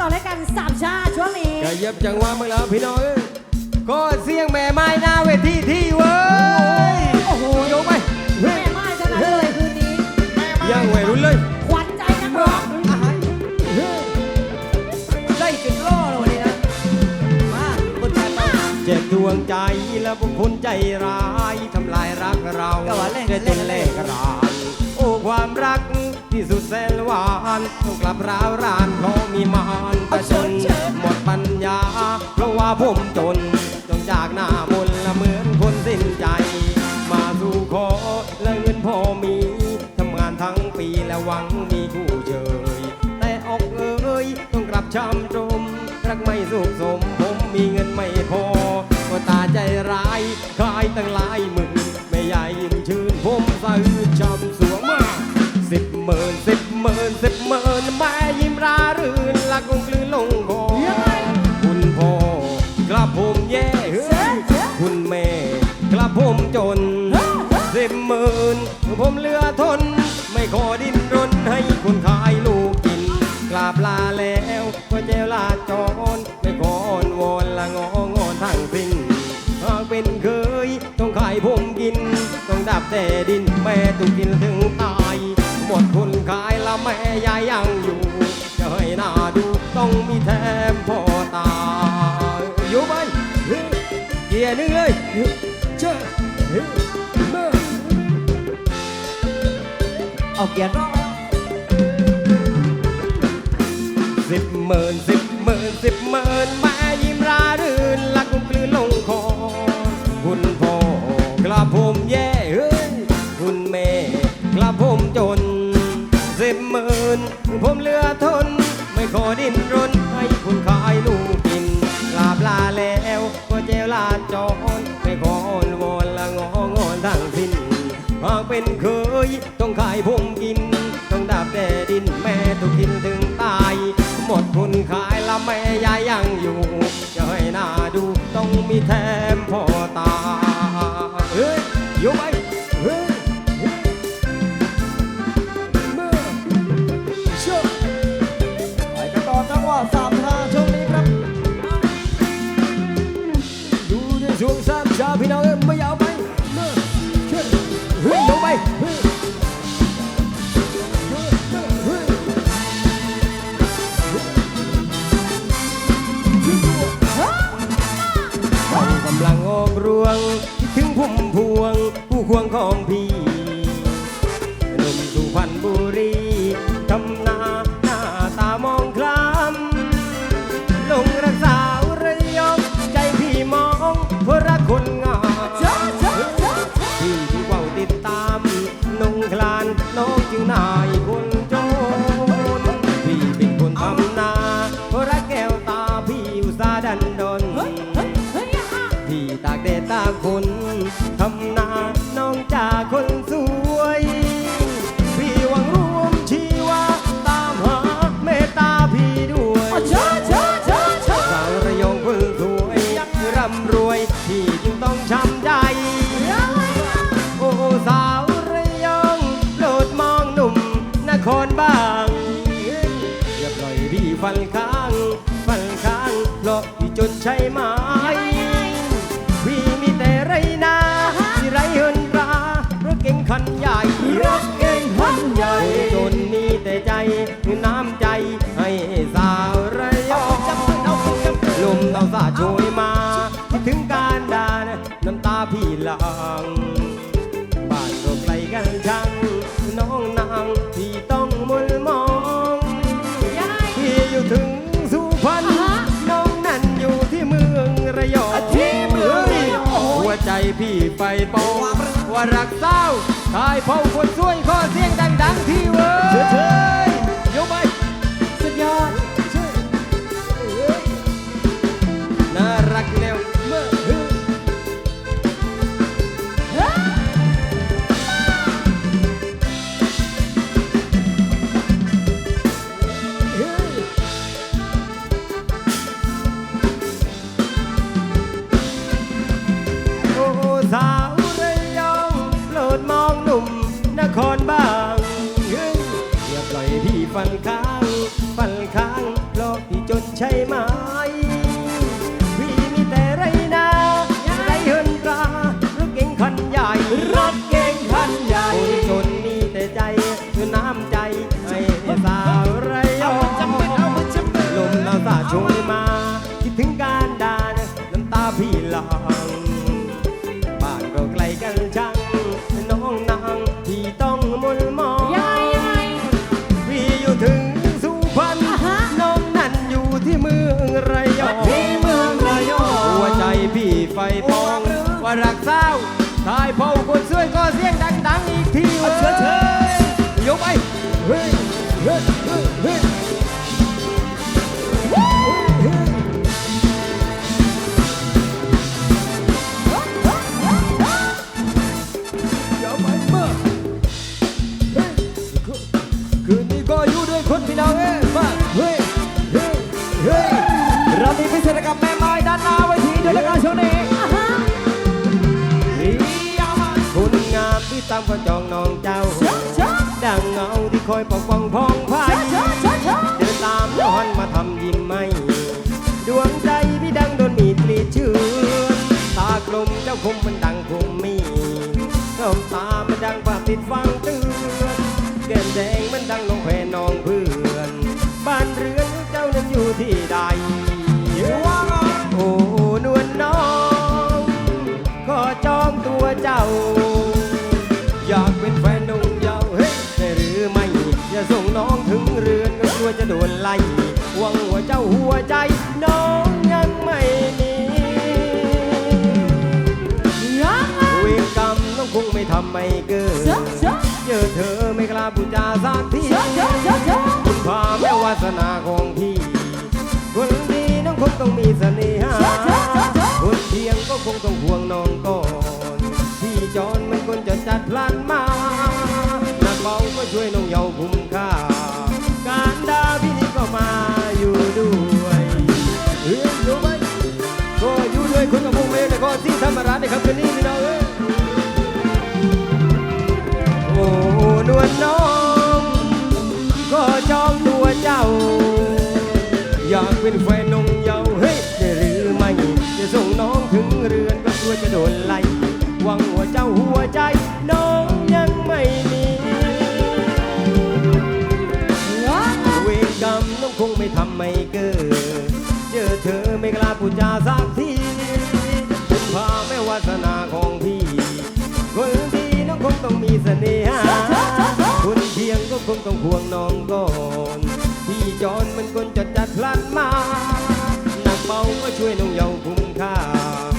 ต่อรายการสามชาติช่วงนี้กระเย็บจังหวะมึงแล้วพี่น้องเอ้ยก็เสียงแม่ไม้หน้าเวทีที่เว้ย โอ้โหโยกไปเฮ้แม่ยไม้ชนะเลยคืนนี้ยังวัยรุ่นเลยขวัญใจนักร้องได้จุดล่อเลยวันนี้นะมาคนชายมาเจ็บดวงใจแล้วพวกคนใจร้ายทำลายรักเราก็ว่าเล่นได้เล่เต้นนเล่กรานโอ้ความรัก ที่สุดแสนหวานต้องกลับร้าวรานเพราะมีมารประชนหมดปัญญา เพราะว่าผมจนต้องจากหน้ามนละเหมือนคนสิ้นใจ มาสู่ขอและเงินพอมีทำงานทั้งปีและหวังมีคู่เชยแต่ออกเอ้ยต้องกลับช้ำจมรักไม่สุขสมผมมีเงินไม่พอก็ตาใจร้ายขายตั้งหลาย รื่นลักคงกลืนลงคอคุณพ่อกลับผมแย่เฮ้ยคุณแม่กลับผมจนสิบหมื่นผมเหลือทน ไม่ขอดิ้นรนให้คนขายลูกกิน กราบลาแล้วก็เจลาจรไม่ขออ้อนวอนละงองอนทั้งสิ้นหากเป็นเคยต้องขายผมกิน ต้องดับแต่ดินแม่ต้องกินถึงตาย หมดคนขายละแม่ยายยังอยู่ น้าดูต้องมีแถมพอตายอยู่ไปเฮ้ยเกียร์หนึงเลยเฮ้ยเจ้าเฮ้ยเมื่อเอาเกียร์ร้องสิบหมื่นสิบหมื่นสิบหมื่นแม่ยิ้มรา จรไม่ขออ้อนวอนละงองอนทั้งสิ้นหากเป็นเคยต้องขายผมกิน ต้องดับแต่ดินแม่ต้องกินถึงตาย หมดคุณขายละแม่ยายยังอยู่จะให้หน้าดูต้องมีแถม วงสาพี่น้องเอ้ยไม่อยาวไปเมื่อเชื่อเฮ้ยอยู่ไปเฮ้ยกำลังออกรวงคิดถึงพุ่มพวง ผู้ควงของพี่หนุ่มสุพรรณบุรีากแดดตากฝนทำนาน้องจากคนสวย พี่หวังรวมชีวาตามหาเมตตาพี่ด้วยสาวระยองคนสวยร่ำรวย พี่จึงต้องช้ำใจ โอ้สาวระยองโปรดมองหนุ่มนครบางอย่าปล่อยพี่ฟันข้าง ฟันข้างเพราะพี่จนใช่ไหมพี่ ไปปองว่ารักเศร้าทายเผาคนช่วยข้อเสียงดัง ๆ ที่เวอร์ ฟันค้างฟันค้างหลอกพี่จนใช่ไหม พี่มีแต่ไรนาไรเฮินตรารถเก๋งคันใหญ่รถเก๋งคันใหญ่คนจนมีแต่ใจคือน้ำใจให้สาวระยองลมหนาวสาดช่ยมา คิดถึงการดานน้ำตาพี่หลอาคนสวยก็เสียงดังๆอีกทีเว้ยเชิญเชิญยกไปเฮ้ยเฮ้ยเฮ้ยเฮ้ยเดี๋ยวไปเมื่อคืนนี้ก็อยู่ด้วยคนพี่น้องเอ้ามก็จองน้องเจ้า ดังเงาที่คอยปกป้องพองพาเชิญยเดินตามย้อนมาทำยิ้มไม่ ดวงใจพี่ดังโดนมีดกรีดเชื่อนตากลมเจ้าคมมันดังคมมีน้ำตามันดังปากติดฟังเตือนแก้มแดงมันดังลงแผ่นองเพื่อน บ้านเรือนเจ้านั้นอยู่ที่ใดว่าโอ้นวลน้อง ขอจองตัวเจ้า จะโดนไล่หวังว่าเจ้าหัวใจ น้องยังไม่มีเวรกรรมน้องคงไม่ทำไม่เกินเชิญเชิญเจอเธอไม่กล้าพูดจาสักทีคุณพาแม่วาสนาของพี่ คนดีน้องคงต้องมีเสน่หาคนเพียงก็คงต้องห่วงน้องก่อนพี่จอนมันคนจะจัดพลันมานักเบาก็ช่วยน้องเยาว์คุ้มค่า มาอยู่ด้วยเอ้ยอยู่ไหมก็อยู่ด้วยคุณกับพงเมฆแต่ก็ที่ธรรมราชในครับคืนนี้พี่น้องเอ้ย วาสนาของพี่ คนดีน้องคงต้องมีเสน่หาคนเพียงก็คงต้องห่วงน้องก่อน พี่จอนมันคนจัดจัดพลันมา นักเบาก็ช่วยน้องเยาว์